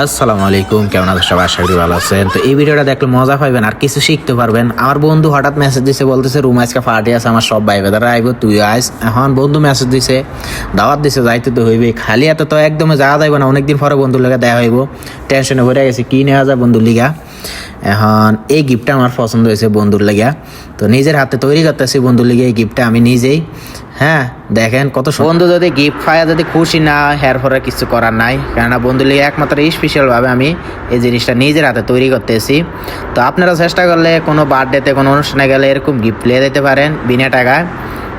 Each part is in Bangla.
আসসালামু আলাইকুম, কেমন আছেন সবাই? আশা করি ভালো আছেন। তো এই ভিডিওটা দেখলে মজা পাবেন আর কিছু শিখতে পারবেন। আমার বন্ধু হঠাৎ মেসেজ দিছে, বলতেছে, রুম আজকে পার্টি আছে, আমার সব ভাই বেদারা আইব, তুই আইস। এখন বন্ধু মেসেজ দিছে, দাওয়াত দিছে, যাইতে তো হইবে। খালি এত তো একদমই যাওয়া যাইব না, অনেকদিন পরে বন্ধুর লেগে দেওয়া হইব। টেনশনে ভরে গেছে, কি নেওয়া যায় বন্ধুর লিগা? এখন এই গিফটটা আমার পছন্দ হয়েছে বন্ধুর লেগা। তো নিজের হাতে তৈরি করতেছি বন্ধুর লিগে এই গিফটটা আমি নিজেই। হ্যাঁ দেখেন কত। বন্ধু যদি গিফট পায়, যদি খুশি না হয় এর পরে কিছু করার নাই। কেননা বন্ধু লিগে একমাত্র স্পেশালভাবে আমি এই জিনিসটা নিজের হাতে তৈরি করতেছি। তো আপনারা চেষ্টা করলে কোনো বার্থডেতে কোনো অনুষ্ঠানে গেলে এরকম গিফট লিয়ে দিতে পারেন বিনা টাকায়।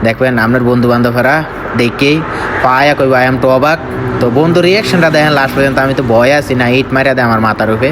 দেখবেন আপনার বন্ধু বান্ধবরা দেখেই পায়, কই আই এম টু অবাক। তো বন্ধু রিয়াকশনটা দেখেন লাস্ট পর্যন্ত আমি তো ভয় আছি না, ইট মারিয়া দেয় আমার মাথার উপরে।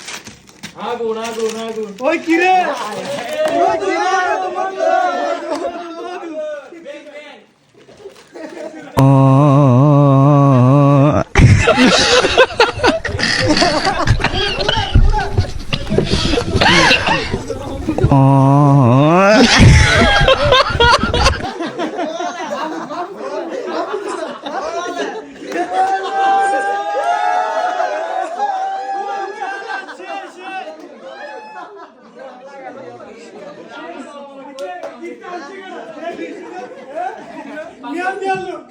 বল আগুন ওই কি রে? ওই কি রে Niye anlayalım?